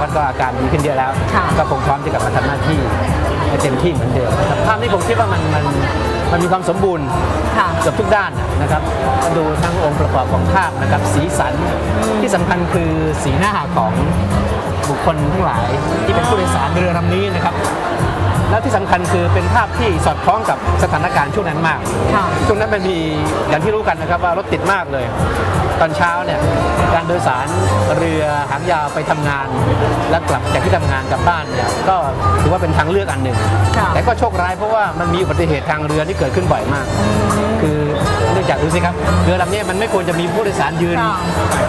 วัดก็อาการดีขึ้นเยอะแล้วค่ะก็คงพร้อมที่จะกลับมาทำหน้าที่ให้เต็มที่เหมือนเดิมนะครับภาพนี้ผมคิดว่ามันมันมันมีความสมบูรณ์ค่ะเกือบทุกด้านนะครับก็ดูทั้งองค์ประกอบของภาพนะครับสีสันที่สำคัญคือสีหน้าของบุคคลทั้งหลายที่เป็นผู้โดยสารเรือลำนี้นะครับ แล้วที่สำคัญคือเป็นภาพที่สอดคล้องกับสถานการณ์ช่วงนั้นมากค่ะช่วงนั้นมันมีอย่างที่รู้กันนะครับว่ารถติดมากเลย ตอนเช้าเนี่ยการโดยสารเรือหางยาวไปทำงาน แล้วกลับจากที่ทำงานกลับบ้านเนี่ยก็ถือว่าเป็นทางเลือกอันหนึ่งค่ะแต่ก็โชคร้ายเพราะว่ามันมีอุบัติเหตุทางเรือที่เกิดขึ้นบ่อยมาก คือเนื่องจากดูสิครับเรือลำนี้มันไม่ควรจะมีผู้โดยสารยืนค่ะ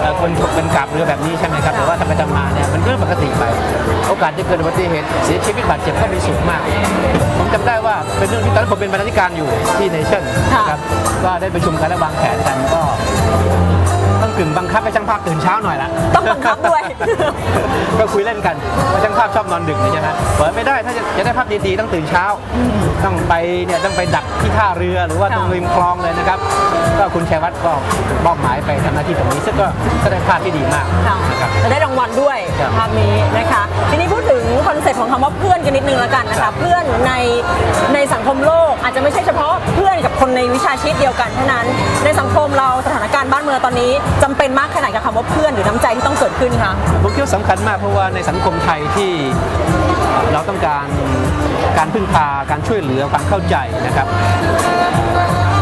เอ่อคนเป็นกลับเรือแบบนี้ใช่ไหมครับแต่ว่าทำไปทำมาเนี่ยมันเรื่องปกติไป โอกาสจะเกิดอุบัติเหตุเสียชีวิตบาดเจ็บก็มีสูงมาก ผมจำได้ว่าเป็นเรื่องที่ตอนนั้นผมเป็นบรรณาธิการอยู่ที่เนชั่นค่ะครับก็ได้ประชุมกันและวางแผนกันก็ต้อง กึ่งบังคับให้ช่างภาพตื่นเช้าหน่อยละต้องบังคับด้วย ก็คุยเล่นกันว่าช่างภาพชอบนอนดึกนี่ใช่ไหมเปิดไม่ได้ถ้าจะจะได้ภาพดีๆต้องตื่นเช้า ต้องไปเนี่ยต้องไปดักที่ท่าเรือหรือว่าค่ะตรงริมคลองเลยนะครับ ก็คุณชัยวัฒน์ก็มอบหมายไปทำหน้าที่ตรงนี้ซึ่งก็ก็ได้ภาพที่ดีมากค่ะนะครับจะได้รางวัลด้วยครับภาพนี้นะคะ ทีนี้พูดถึงคอนเซ็ปต์ของคำว่าเพื่อนกันนิดนึงแล้วกันนะคะเพื่อนในในสังคมโลกอาจจะไม่ใช่เฉพาะเพื่อนกับคนในวิชาชีพเดียวกันเท่านั้นในสังคมเราสถานการณ์บ้านเมืองตอนนี้จำเป็นมากขนาดกับคำว่าเพื่อนหรือน้ำใจที่ต้องเกิดขึ้นคะผมคิดว่าสำคัญมากเพราะว่าในสังคมไทยที่เราต้องการการพึ่งพาการช่วยเหลือความเข้าใจนะครับ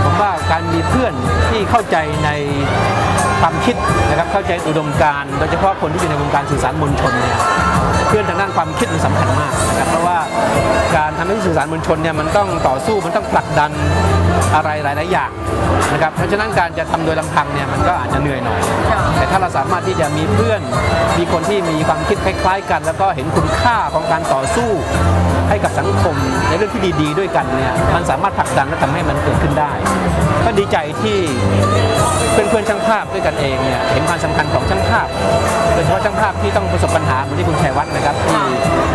ผมว่าการมีเพื่อนที่เข้าใจในความคิดนะครับเข้าใจอุดมการโดยเฉพาะคนที่อยู่ในวงการสื่อสารมวลชนเนี่ยเพื่อนทางด้านความคิดมันสำคัญมากนะครับเพราะว่าการทำให้สื่อสารมวลชนเนี่ยมันต้องต่อสู้มันต้องผลักดัน อะไรหลาย ๆ อย่างนะครับเพราะฉะนั้นการจะทำโดยลำพังเนี่ยมันก็อาจจะเหนื่อยหน่อยค่ะแต่ถ้าเราสามารถที่จะมีเพื่อน มีคนที่มีความคิดคล้าย ๆ กัน แล้วก็เห็นคุณค่าของการต่อสู้ให้กับสังคมในเรื่องที่ดี ๆ ด้วยกันเนี่ยมันสามารถผลักดันและทำให้มันเกิดขึ้นได้ ก็ดีใจที่เพื่อนๆช่างภาพด้วยกันเองเนี่ยเห็นความสำคัญของช่างภาพโดยเฉพาะช่างภาพที่ต้องประสบปัญหาเหมือนที่คุณชัยวัฒน์นะครับที่ค่ะ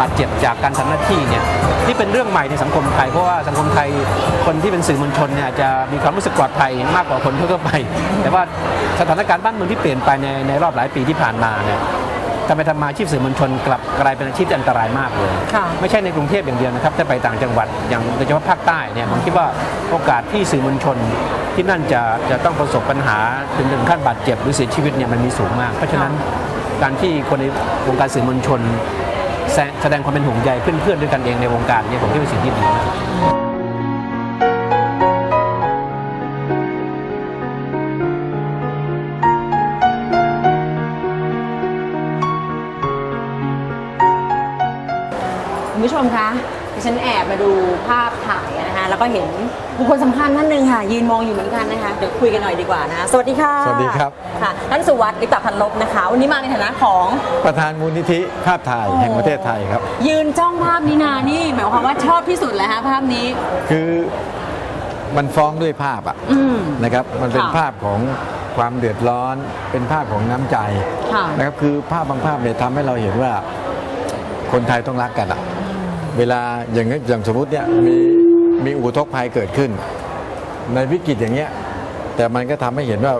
บาดเจ็บจากการทำหน้าที่เนี่ยนี่เป็นเรื่องใหม่ในสังคมไทยเพราะว่าสังคมไทยคนที่เป็นสื่อมวลชนเนี่ยจะมีความรู้สึกปลอดภัยมากกว่าคนทั่วๆไป แต่ว่าสถานการณ์บ้านเมืองที่เปลี่ยนไปในในรอบหลายปีที่ผ่านมาเนี่ยทำไปทำมาอาชีพสื่อมวลชนกลับกลายเป็นอาชีพที่อันตรายมากเลยค่ะไม่ใช่ในกรุงเทพอย่างเดียวนะครับถ้าไปต่างจังหวัดอย่างโดยเฉพาะภาคใต้เนี่ยผมคิดว่าโอกาสที่สื่อมวลชนที่นั่นจะจะต้องประสบปัญหาถึงถึงขั้นบาดเจ็บหรือเสียชีวิตเนี่ยมันมีสูงมาก เพราะฉะนั้นการที่คนในวงการสื่อมวลชน แสแสดงความเป็นห่วงใยเพื่อนๆด้วยกันเองในวงการเนี่ยผมคิดว่าเป็นสิ่งที่ดีมาก ผู้ชมคะดิฉันแอบมาดูภาพถ่ายนะคะแล้วก็เห็นบุคคลสำคัญท่านหนึ่งค่ะ ยืนมองอยู่เหมือนกันนะคะเดี๋ยวคุยกันหน่อยดีกว่านะคะสวัสดีค่ะสวัสดีครับ ค่ะท่านสุวัสดิ์ลิปตพันลบนะคะ วันนี้มาในฐานะของประธานมูลนิธิภาพถ่ายแห่งประเทศไทยครับ ยืนจ้องภาพนี้นานี่หมายความว่าชอบที่สุดเลยฮะภาพนี้คือมันฟ้องด้วยภาพอะอืม นะครับมันเป็นค่ะ ภาพของความเดือดร้อน เป็นภาพของน้ำใจค่ะ นะครับคือภาพบางภาพเนี่ยทำให้เราเห็นว่าคนไทยต้องรักกันอะ เวลาอย่างนี้อย่างสมมติเนี่ยมีมีอุทกภัยเกิดขึ้น ในวิกฤตอย่างเงี้ยแต่มันก็ทำให้เห็นว่า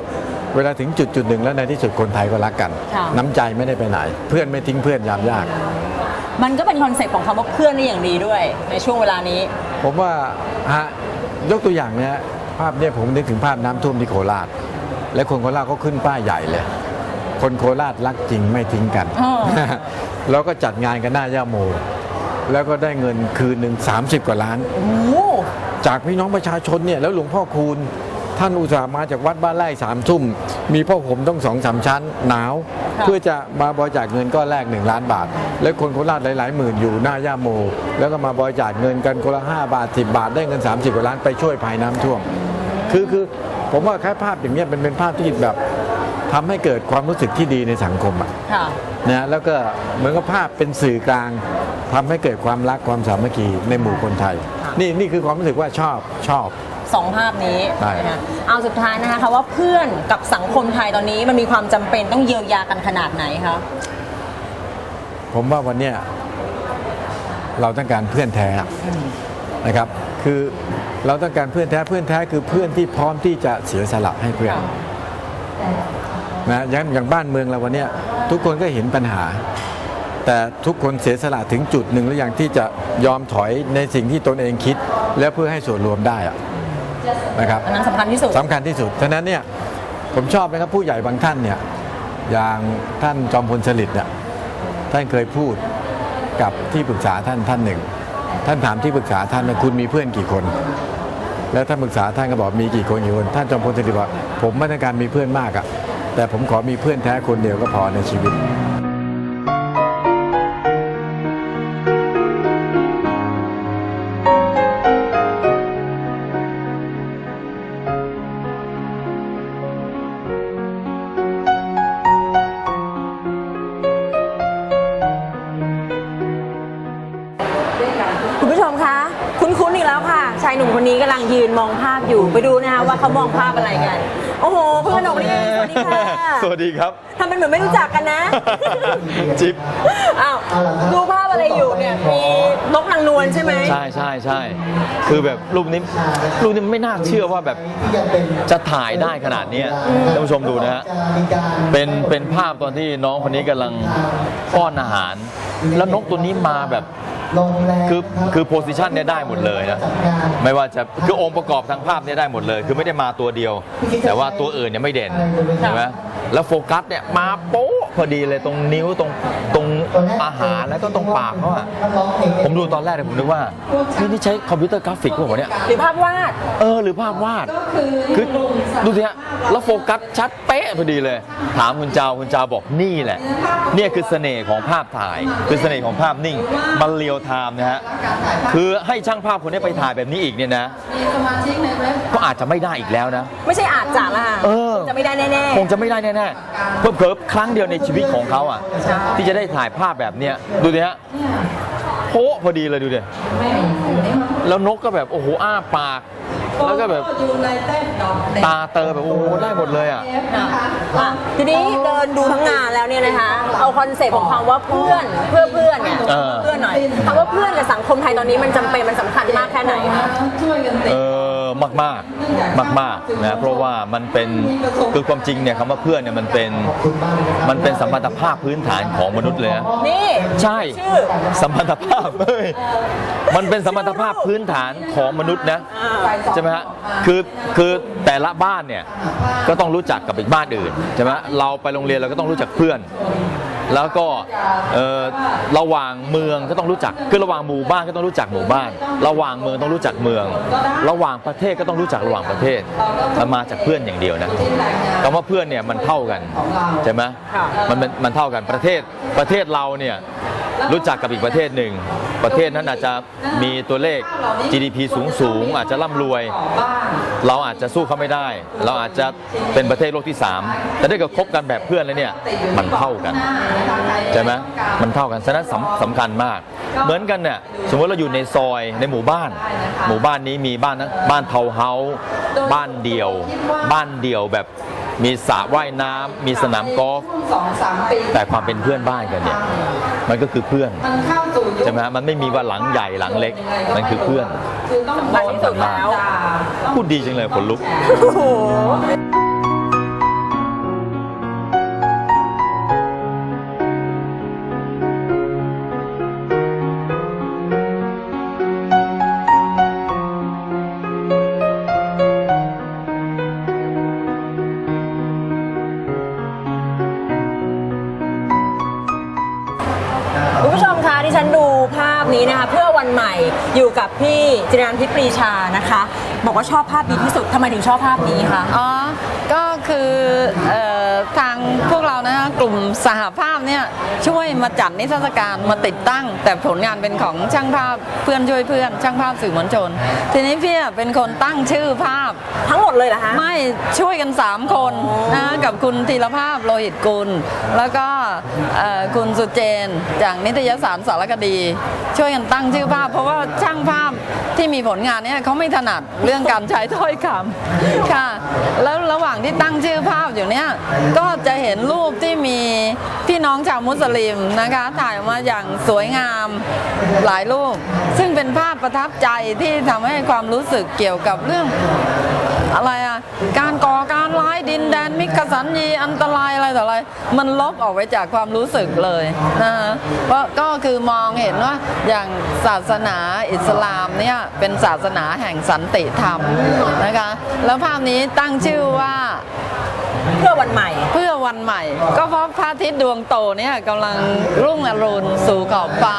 เวลาถึงจุดจุดหนึ่งแล้วในที่สุดคนไทยก็รักกันค่ะน้ำใจไม่ได้ไปไหน เพื่อนไม่ทิ้งเพื่อนยามยาก มันก็เป็นคอนเซ็ปต์ของคำว่าเพื่อนได้อย่างดีด้วย ในช่วงเวลานี้ ผมว่าฮะยกตัวอย่างเนี่ยภาพเนี่ยผมนึกถึงภาพน้ำท่วมที่โคราช และคนโคราชก็ขึ้นป้ายใหญ่เลย คนโคราชรักจริงไม่ทิ้งกันอ๋อแล้วก็จัดงานกันหน้าย่าโม แล้วก็ได้เงินคืนหนึ่ง30 กว่าล้าน โอ้โหจากพี่น้องประชาชนเนี่ยแล้วหลวงพ่อคูณ ท่านอุตส่าห์มาจากวัดบ้านไร่สามทุ่ม มีพ่อผมต้องสองสามชั้นหนาวเพื่อจะมาบริจาคเงินก้อนแรกหนึ่งล้านบาท แล้วคนโคราชหลาย ๆ หมื่นอยู่หน้าย่าโม แล้วก็มาบริจาคเงินกันคนละห้าบาทสิบาทได้เงิน 30 กว่าล้านไปช่วยภัยน้ำท่วม คือคือผมว่าแค่ภาพอย่างเงี้ยเป็นเป็นภาพที่แบบ ทำให้เกิดความรู้สึกที่ดีในสังคมอะค่ะ นะแล้วก็เหมือนกับภาพเป็นสื่อกลางทำให้เกิดความรักความสามัคคีในหมู่คนไทย ค่ะ นี่นี่คือความรู้สึกว่าชอบชอบ สองภาพนี้ใช่ นะคะเอาสุดท้ายนะคะคำว่าเพื่อนกับสังคมไทยตอนนี้มันมีความจำเป็นต้องเยียวยากันขนาดไหนคะ ผมว่าวันเนี้ยเราต้องการเพื่อนแท้นะครับ คือเราต้องการเพื่อนแท้เพื่อนแท้คือเพื่อนที่พร้อมที่จะเสียสละให้เพื่อน นะอย่างอย่างบ้านเมืองเราวันเนี้ยทุกคนก็เห็นปัญหา แต่ทุกคนเสียสละถึงจุดหนึ่งแล้วอย่างที่จะยอมถอยในสิ่งที่ตนเองคิด และเพื่อให้ส่วนรวมได้อะนะครับอันนั้นสำคัญที่สุดสำคัญที่สุดฉะนั้นเนี่ยผมชอบนะครับผู้ใหญ่บางท่านเนี่ยอย่างท่านจอมพลสฤษดิ์เนี่ยท่านเคยพูดกับที่ปรึกษาท่านท่านหนึ่ง ท่านถามที่ปรึกษาท่านว่าคุณมีเพื่อนกี่คน แล้วท่านปรึกษาท่านก็บอกมีกี่คนกี่คนท่านจอมพลสฤษดิ์บอกผมไม่ต้องการมีเพื่อนมากอะ แต่ผมขอมีเพื่อนแท้คนเดียวก็พอในชีวิตคุณผู้ชมคะคุ้นๆอีกแล้วค่ะ ชายหนุ่มคนนี้กำลังยืนมองภาพอยู่ไปดูนะคะว่าเขามองภาพอะไรกัน โอ้โหเพื่อนหนุ่มนี่สวัสดีค่ะสวัสดีครับทำเป็นเหมือนไม่รู้จักกันนะ จิ๊บอ้าวดูภาพอะไรอยู่เนี่ยมีนกนางนวลใช่ไหมใช่ใช่ใช่คือแบบรูปนี้รูปนี้ไม่น่าเชื่อว่าแบบจะถ่ายได้ขนาดเนี้ยท่านผู้ชมดูนะฮะเป็นเป็นภาพตอนที่น้องคนนี้กำลังป้อนอาหาร แล้วนกตัวนี้มาแบบ คือคือโพสิชันเนี่ยได้หมดเลยนะ ไม่ว่าจะคือองค์ประกอบทางภาพเนี่ยได้หมดเลย คือไม่ได้มาตัวเดียว แต่ว่าตัวอื่นเนี่ยไม่เด่นเห็นไหม แล้วโฟกัสเนี่ยมาโป๊ะพอดีเลยตรงนิ้วตรงตรงอาหารแล้วก็ตรงปากเขาอะผมดูตอนแรกเนี่ยผมนึกว่านี่นี่ใช้คอมพิวเตอร์กราฟิกเปล่าวะเนี่ยหรือภาพวาดเออหรือภาพวาดคือดูสิฮะแล้วโฟกัสชัดเป๊ะพอดีเลย ถามคุณเจ้าคุณเจ้าบอกนี่แหละ เนี่ยคือเสน่ห์ของภาพถ่าย คือเสน่ห์ของภาพนิ่งมันเรียวไทม์นะฮะคือให้ช่างภาพคนนี้ไปถ่ายแบบนี้อีกเนี่ยนะก็อาจจะไม่ได้อีกแล้วนะ ไม่ใช่อาจจะละค่ะเออจะไม่ได้แน่คงจะไม่ได้แน่ๆเพิ่มเพิ่ครั้งเดียวในชีวิตของเขาอะ ที่จะได้ถ่ายภาพแบบเนี้ยดูดิฮะโพะพอดีเลยดูดิแล้วนกก็แบบโอ้โหอ้าปาก แล้วก็แบบตาเตอแบบโอ้โหได้หมดเลยอะๆอะทีนี้เดินดูทั้งงานแล้วเนี่ยนะคะ เอาคอนเซ็ปต์ของคำว่าเพื่อนเพื่อเพื่อนเนี่ยเออเพื่อนหน่อยคำว่าเพื่อนกับสังคมไทยตอนนี้มันจำเป็นมันสำคัญมากแค่ไหนคะเออ มากมากมากมากๆนะเพราะว่ามันเป็นคือความจริงเนี่ยคำว่าเพื่อนเนี่ยมันเป็นมันเป็นสัมพันธภาพพื้นฐานของมนุษย์เลยนะนี่ใช่ชื่อสัมพันธภาพเฮ้ยมันเป็นสัมพันธภาพพื้นฐานของมนุษย์นะใช่ไหมฮะคือคือแต่ละบ้านเนี่ยก็ต้องรู้จักกับอีกบ้านอื่นใช่ไหมเราไปโรงเรียนเราก็ต้องรู้จักเพื่อน แล้วก็เอ่อระหว่างเมืองก็ต้องรู้จักคือระหว่างหมู่บ้านก็ต้องรู้จักหมู่บ้าน ระหว่างเมืองต้องรู้จักเมือง ระหว่างประเทศก็ต้องรู้จักระหว่างประเทศมันมาจากเพื่อนอย่างเดียวนะคำว่าเพื่อนเนี่ยมันเท่ากันใช่ไหมมันมันมันเท่ากันประเทศประเทศเราเนี่ย รู้จักกับอีกประเทศหนึ่ง ประเทศนั้นอาจจะมีตัวเลข GDP สูงสูงๆอาจจะร่ำรวย เราอาจจะสู้เขาไม่ได้ เราอาจจะเป็นประเทศโลกที่ 3 แต่ถ้าเกิดคบกันแบบเพื่อนแล้วเนี่ยมันเท่ากันใช่ไหมมันเท่ากันฉะนั้นสำสำคัญมาก เหมือนกันเนี่ยสมมติเราอยู่ในซอยในหมู่บ้าน หมู่บ้านนี้มีบ้านนะบ้านเทาวน์เฮาส์บ้านเดี่ยว บ้านเดี่ยวแบบ มีสระว่ายน้ำมีสนามกอล์ฟสองสามปีแต่ความเป็นเพื่อนบ้านกันเนี่ย มันก็คือเพื่อนมันเข้าสู่ยุคใช่ไหมฮะมันไม่มีว่าหลังใหญ่หลังเล็ก มันคือเพื่อนคือต้องโดนสำคัญที่สุดแล้วด่าพูดดีจังเลยขนลุก โอ้โห พี่จิรนันพิปรีชานะคะ บอกว่าชอบภาพนี้ที่สุดทำไมถึงชอบภาพนี้คะ อ๋อ ก็คือเอ่อทางพวกเรานะคะ ลุ่มสหภาพเนี่ยช่วยมาจัดนิทรรศการมาติดตั้ง แต่ผลงานเป็นของช่างภาพเพื่อนช่วยเพื่อน ช่างภาพสื่อมวลชน ทีนี้พี่อะเป็นคนตั้งชื่อภาพ ทั้งหมดเลยเหรอคะไม่ช่วยกัน 3 คนนะกับคุณธีรภาพโลหิตกุล แล้วก็เอ่อคุณสุเจน จากนิตยสารสารคดี ช่วยกันตั้งชื่อภาพ เพราะว่าช่างภาพที่มีผลงานเนี่ยเขาไม่ถนัดเรื่องการใช้ถ้อยคำค่ะ แล้วระหว่างที่ตั้งชื่อภาพอยู่เนี่ยก็จะเห็นรูปที่มีพี่น้องชาวมุสลิมนะคะ ถ่ายมาอย่างสวยงามหลายรูป ซึ่งเป็นภาพประทับใจที่ทำให้ความรู้สึกเกี่ยวกับเรื่องอะไรอะ การก่อการร้ายดินแดนมิกสันยีอันตรายอะไรต่ออะไร มันลบออกไปจากความรู้สึกเลยนะฮะเพราะก็คือมองเห็นว่าอย่างศาสนาอิสลามเนี่ยเป็นศาสนาแห่งสันติธรรมนะคะ แล้วภาพนี้ตั้งชื่อว่าเพื่อวันใหม่เพื่อ วันใหม่ ก็เพราะพระอาทิตย์ดวงโตเนี่ยกำลังรุ่งอรุณสู่ขอบฟ้า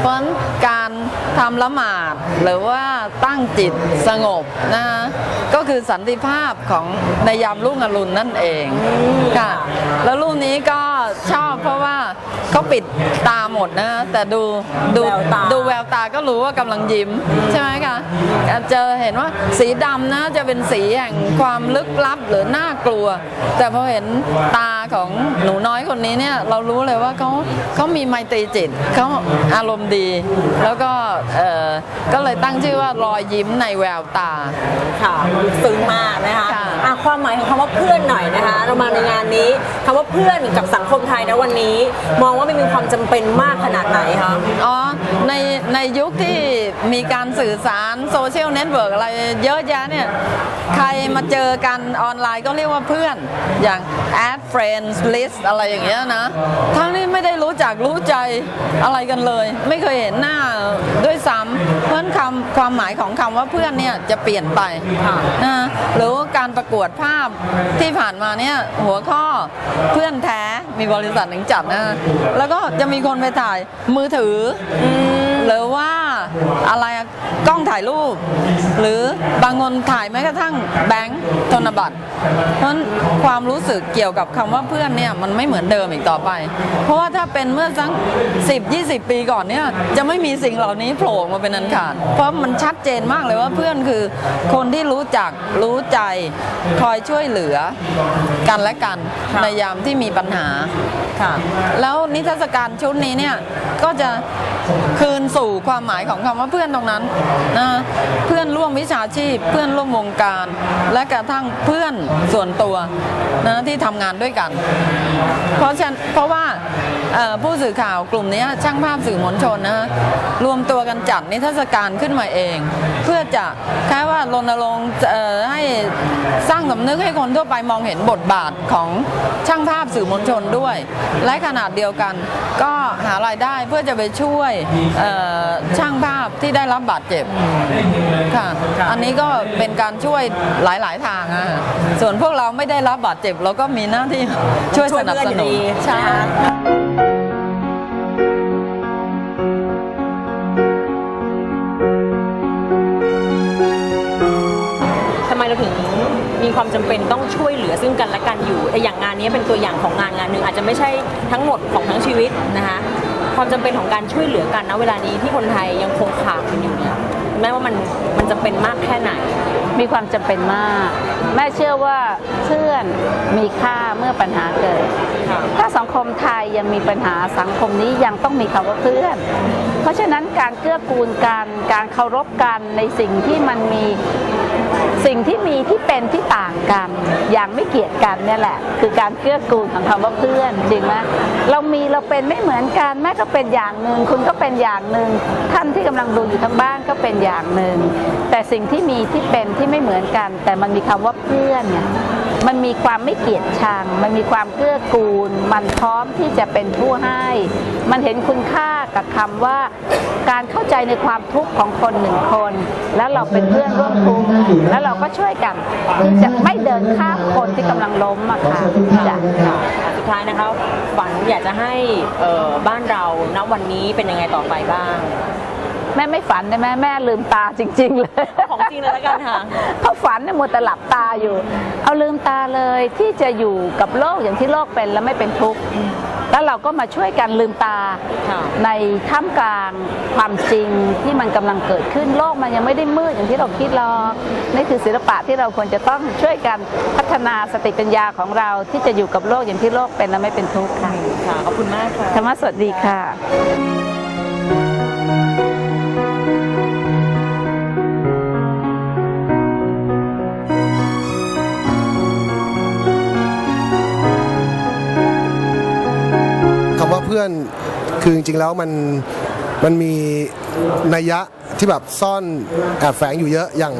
เพราะนั้นการทำละหมาดหรือว่าตั้งจิตสงบนะก็คือสันติภาพของในยามรุ่งอรุณนั่นเองค่ะแล้วรูปนี้ก็ชอบเพราะว่า เขาปิดตาหมดนะ แต่ดูดูแววตาดูแววตาก็รู้ว่ากำลังยิ้ม ใช่ไหมคะเจอเห็นว่าสีดำนะจะเป็นสีแห่งความลึกลับหรือน่ากลัว แต่พอเห็นตาของหนูน้อยคนนี้เนี่ยเรารู้เลยว่าเขาเขามีไมตรีจิตเขาอารมณ์ดี แล้วก็เออก็เลยตั้งชื่อว่ารอยยิ้มในแววตาค่ะซึ้งมากนะคะค่ะอะความหมายของคำว่าเพื่อนหน่อยนะคะ เรามาในงานนี้คำว่าเพื่อนกับสังคมไทยนะวันนี้มองว่ามันมีความจำเป็นมากขนาดไหนคะอ๋อในในยุคที่มีการสื่อสารโซเชียลเน็ตเวิร์กอะไรเยอะแยะเนี่ยใครมาเจอกันออนไลน์ก็เรียกว่าเพื่อนอย่าง add friends list อะไรอย่างเงี้ยนะ ทั้งนี้ไม่ได้รู้จักรู้ใจอะไรกันเลย ไม่เคยเห็นหน้าด้วยซ้ำเพราะฉะนั้นคำความหมายของคำว่าเพื่อนเนี่ยจะเปลี่ยนไปนะหรือว่าการประกวดภาพที่ผ่านมาเนี่ยหัวข้อเพื่อนแท้มีบริษัทหนึ่งจัดนะแล้วก็จะมีคนไปถ่ายมือถืออหรือว่า อะไรอะกล้องถ่ายรูป หรือบางคนถ่ายแม้กระทั่งแบงค์ธนบัตร เพราะฉะนั้นความรู้สึกเกี่ยวกับคำว่าเพื่อนเนี่ยมันไม่เหมือนเดิมอีกต่อไป เพราะว่าถ้าเป็นเมื่อสัก10 20ปีก่อนเนี่ยจะไม่มีสิ่งเหล่านี้โผล่มาเป็นอันขาด เพราะมันชัดเจนมากเลยว่าเพื่อนคือคนที่รู้จักรู้ใจคอยช่วยเหลือกันและกันในยามที่มีปัญหาค่ะแล้วนิทรรศการชุดนี้เนี่ยก็จะ คืนสู่ความหมายของคำว่าเพื่อนตรงนั้นนะเพื่อนร่วมวิชาชีพ เพื่อนร่วมวงการ และกระทั่งเพื่อนส่วนตัวนะที่ทำงานด้วยกัน เพราะฉะนั้นเพราะว่า ผู้สื่อข่าวกลุ่มเนี้ยช่างภาพสื่อมวลชนนะรวมตัวกันจัดนิทรรศการขึ้นมาเอง เพื่อจะแค่ว่ารณรงค์เอ่อให้สร้างสำนึกให้คนทั่วไปมองเห็นบทบาทของช่างภาพสื่อมวลชนด้วย และขนาดเดียวกัน ก็หารายได้เพื่อจะไปช่วยเอ่อช่างภาพที่ได้รับบาดเจ็บค่ะอันนี้ก็เป็นการช่วยหลาย ๆ ทางอะส่วนพวกเราไม่ได้รับบาดเจ็บเราก็มีหน้าที่ช่วยสนับสนุนช่วยเพื่อนอยู่ดีใช่ มีความจำเป็นต้องช่วยเหลือซึ่งกันและกันอยู่แต่อย่างงานนี้เป็นตัวอย่างของงานงานหนึ่งอาจจะไม่ใช่ทั้งหมดของทั้งชีวิตนะคะความจำเป็นของการช่วยเหลือกันนะเวลานี้ที่คนไทยยังคงขาดกันอยู่เนี่ยแม้ว่ามันมันจะเป็นมากแค่ไหน มีความจำเป็นมาก แม่เชื่อว่าเพื่อนมีค่าเมื่อปัญหาเกิดค่ะถ้าสังคมไทยยังมีปัญหาสังคมนี้ยังต้องมีคำว่าเพื่อน เพราะฉะนั้นการเกื้อกูลกันการเคารพกันในสิ่งที่มันมี สิ่งที่มีที่เป็นที่ต่างกัน อย่างไม่เกียดกันนี่แหละ คือการเกื้อกูลของคำว่าเพื่อนจริงไหมเรามีเราเป็นไม่เหมือนกันแม่ก็เป็นอย่างหนึ่งคุณก็เป็นอย่างหนึ่งท่านที่กำลังดูอยู่ทั้งบ้านก็เป็นอย่างหนึ่งแต่สิ่งที่มีที่เป็นที่ไม่เหมือนกัน แต่มันมีคำว่าเพื่อนเนี่ย มันมีความไม่เกลียดชัง มันมีความเกื้อกูล มันพร้อมที่จะเป็นผู้ให้ มันเห็นคุณค่ากับคำว่าการเข้าใจในความทุกข์ของคนหนึ่งคน แล้วเราเป็นเพื่อนร่วมทุกข์แล้วเราก็ช่วยกันที่จะไม่เดินข้ามคนที่กำลังล้มอะค่ะจ้ะสุดท้ายนะคะฝันอยากจะให้บ้านเราณวันนี้เป็นยังไงต่อไปบ้าง แม่ไม่ฝันนะแม่แม่ลืมตาจริง ๆ เลย ของจริงเลยแล้วกันค่ะ เพราะฝันเนี่ยมัวแต่หลับตาอยู่ เอาลืมตาเลยที่จะอยู่กับโลกอย่างที่โลกเป็นแล้วไม่เป็นทุกข์แล้วเราก็มาช่วยกันลืมตาค่ะในท่ามกลางความจริงที่มันกำลังเกิดขึ้นโลกมันยังไม่ได้มืดอย่างที่เราคิดหรอกนี่คือศิลปะที่เราควรจะต้องช่วยกันพัฒนาสติปัญญาของเราที่จะอยู่กับโลกอย่างที่โลกเป็นและไม่เป็นทุกข์ค่ะค่ะขอบคุณมากค่ะธรรมะสวัสดีค่ะ ว่าเพื่อนคือจริงๆแล้วมันมันมีนัยยะที่แบบซ่อนแอบแฝงอยู่เยอะอย่าง